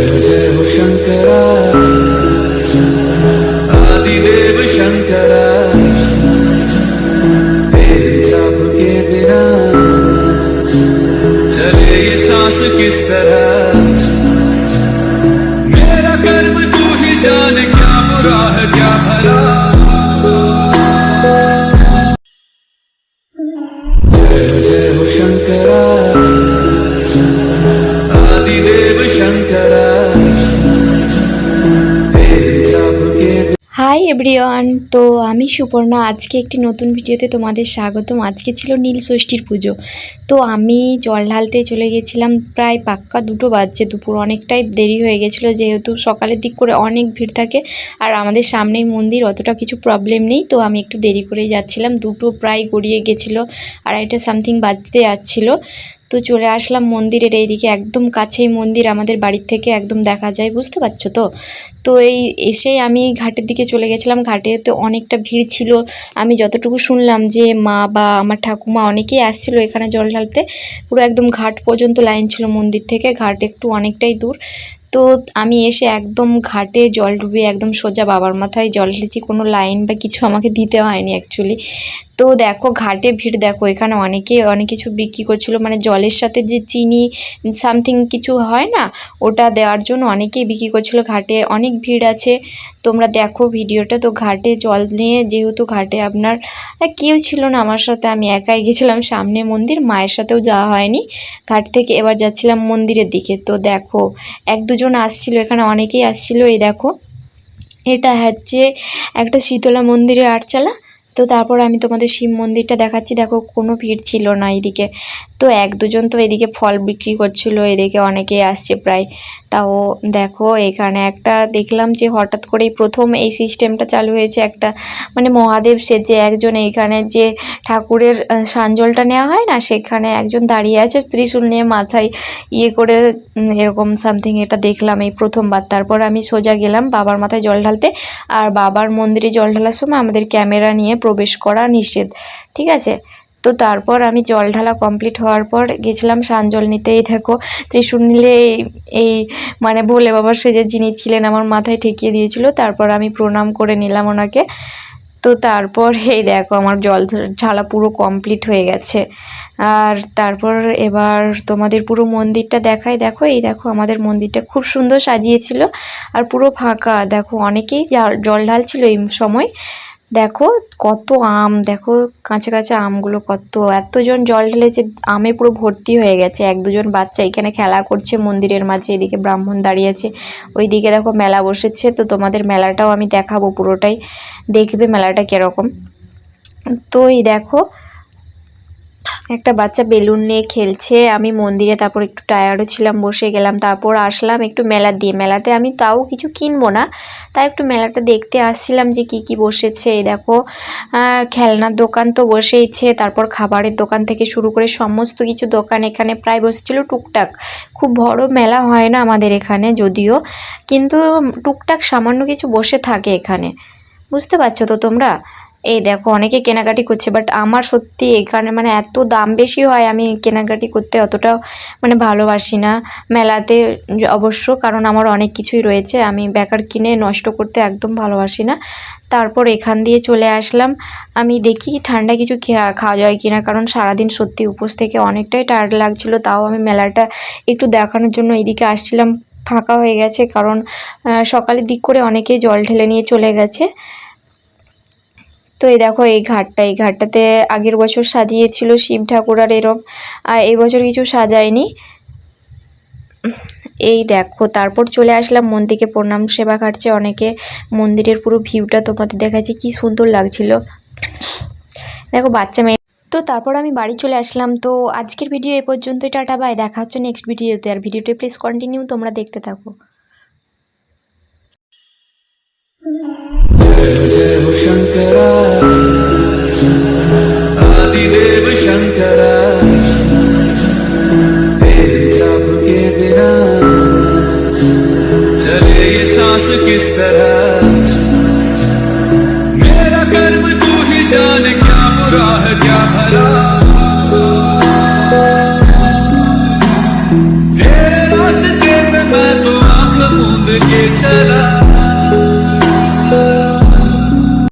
जय जय हो शंकरा आदिदेव शंकरा হাই এভরিওয়ান। তো আমি সুপর্ণা, আজকে একটি নতুন ভিডিওতে তোমাদের স্বাগতম। আজকে ছিল নীল ষষ্ঠীর পুজো। তো আমি জল ঢালতে চলে গেছিলাম প্রায় পাক্কা দুটো বাজছে, দুপুর অনেকটাই দেরি হয়ে গেছিল, যেহেতু সকালের দিক করে অনেক ভিড় থাকে আর আমাদের সামনেই মন্দির, অতটা কিছু প্রবলেম নেই। তো আমি একটু দেরি করেই যাচ্ছিলাম। দুটো প্রায় গড়িয়ে গেছিল, আড়াইটা সামথিং বাজতে যাচ্ছিল। তো চলে আসলাম মন্দিরের এইদিকে, একদম কাছেই মন্দির আমাদের বাড়ির থেকে একদম দেখা যায়, বুঝতে পারছ তো? তো এই এসেই আমি ঘাটের দিকে চলে গেছিলাম, ঘাটে তো অনেকটা ভিড় ছিল। আমি যতটুকু শুনলাম যে মা বা আমার ঠাকুমা অনেকেই আসছিল এখানে জল ঢালতে, পুরো একদম ঘাট পর্যন্ত লাইন ছিল মন্দির থেকে, ঘাট একটু অনেকটাই দূর। তো আমি এসে একদম ঘাটে জল ডুবে একদম সোজা বাবার মাথায় জল ঢেলেছি, কোনো লাইন বা কিছু আমাকে দিতে হয়নি অ্যাকচুয়ালি তো দেখো ঘাটে ভিড়, দেখো এখানে অনেকে, অনেক কিছু বিক্রি করছিল। মানে জলের সাথে যে চিনি সামথিং কিছু হয় না, ওটা দেওয়ার জন্য অনেকেই বিক্রি করছিল। ঘাটে অনেক ভিড় আছে। তোমরা দেখো ভিডিওটা। তো ঘাটে জল নিয়ে যেহেতু ঘাটে আপনার কেউ ছিল না আমার সাথে, আমি একাই গেছিলাম সামনে মন্দির, মায়ের সাথেও যাওয়া হয়নি। ঘাট থেকে এবার যাচ্ছিলাম মন্দিরের দিকে। তো দেখো, এক দুজন আসছিল, এখানে অনেকেই আসছিল। এই দেখো, এটা হচ্ছে একটা শীতলা মন্দিরের আটচালা। তো তারপর আমি তোমাদের শিব মন্দিরটা দেখাচ্ছি। দেখো, কোনো ভিড় ছিল না এদিকে। তো এক দুজন তো এদিকে ফল বিক্রি করছিল, এদিকে অনেকেই আসছে প্রায়। তাও দেখো, এখানে একটা দেখলাম যে হঠাৎ করেই প্রথম এই সিস্টেমটা চালু হয়েছে একটা। মানে মহাদেব সেজে একজন এইখানে যে ঠাকুরের সাঞ্জলটা নেওয়া হয় না, সেখানে একজন দাঁড়িয়ে আছে, ত্রিশূল নিয়ে মাথায় ইয়ে করে এরকম সামথিং এটা দেখলাম এই প্রথমবার। তারপর আমি সোজা গেলাম বাবার মাথায় জল ঢালতে। আর বাবার মন্দিরে জল ঢালার সময় আমাদের ক্যামেরা নিয়ে প্রবেশ করা নিষেধ, ঠিক আছে? তো তারপর আমি জল ঢালা কমপ্লিট হওয়ার পর গেছিলাম সানজল নিতেই দেখো, ত্রিশূল নিলে এই- মানে ভোলে বাবার সেজে যিনি ছিলেন আমার মাথায় ঠেকিয়ে দিয়েছিল, তারপর আমি প্রণাম করে নিলাম ওনাকে। তো তারপর, এই দেখো আমার জল ঢালা পুরো কমপ্লিট হয়ে গেছে। আর তারপর এবার তোমাদের পুরো মন্দিরটা দেখাই। দেখো, এই দেখো আমাদের মন্দিরটা খুব সুন্দর সাজিয়েছিল। আর পুরো ফাঁকা। দেখো অনেকেই জল ঢালছিল এই সময়। দেখো কত আম, দেখো কাঁচা কাঁচা আমগুলো কত, এতজন জল ঢেলেছে আমে পুরো ভর্তি হয়ে গেছে। এক দুজন বাচ্চা এখানে খেলা করছে মন্দিরের মাঝে, এদিকে ব্রাহ্মণ দাঁড়িয়ে আছে। ওইদিকে দেখো মেলা বসেছে, তো তোমাদের মেলাটাও আমি দেখাবো পুরোটাই। দেখবে মেলাটা কীরকম। তো এই দেখো একটা বাচ্চা বেলুন নিয়ে খেলছে। আমি মন্দিরে তারপর একটু টায়ার্ডও ছিলাম, বসে গেলাম, তারপর আসলাম একটু মেলা দিয়ে। মেলাতে আমি তাও কিছু কিনবো না, তাই একটু মেলাটা দেখতে আসছিলাম যে কি কি বসেছে। দেখো খেলনার দোকান তো বসেইছে, তারপর খাবারের দোকান থেকে শুরু করে সমস্ত কিছু দোকান এখানে প্রায় বসেছিল টুকটাক। খুব বড় মেলা হয় না আমাদের এখানে যদিও, কিন্তু টুকটাক সামান্য কিছু বসে থাকে এখানে। বুঝতে পারছ তো তোমরা? এই দেখো, অনেকে কেনাকাটি করছে বাট আমার সত্যি এখানে মানে এত দাম বেশি হয় আমি কেনাকাটি করতে অতটাও মানে ভালোবাসি না। মেলাতে অবশ্য, কারণ আমার অনেক কিছুই রয়েছে, আমি বেকার কিনে নষ্ট করতে একদম ভালোবাসি না। তারপর এখান দিয়ে চলে আসলাম। আমি দেখি ঠান্ডা কিছু খাওয়া যায় কিনা, কারণ সারাদিন সত্যি উপোস থেকে অনেকটাই টায়ার্ড লাগছিল, তাও আমি মেলাটা একটু দেখানোর জন্য এইদিকে আসছিলাম। ফাঁকা হয়ে গেছে, কারণ সকালের দিক করে অনেকেই জল ঢেলে নিয়ে চলে গেছে। তো এই দেখো, এই ঘাটটা, এই ঘাটটাতে আগের বছর সাজিয়েছিল শিব ঠাকুর আর এরম, আর এই বছর কিছু সাজায়নি। এই দেখো, তারপর চলে আসলাম মন্দিরকে প্রণাম সেবা কাটছে অনেকে মন্দিরের পুরো ভিউটা তোমাদের দেখাচ্ছে, কি সুন্দর লাগছিল। দেখো, বাচ্চা মেয়ে। তো তারপর আমি বাড়ি চলে আসলাম। তো আজকের ভিডিও এ পর্যন্তই, টাটা, বাই। দেখা হচ্ছে নেক্সট ভিডিওতে। আর ভিডিওটি প্লিজ কন্টিনিউ তোমরা দেখতে থাকো। जय हो शंकरा। तेरे के बिना चले ये सांस किस तरह?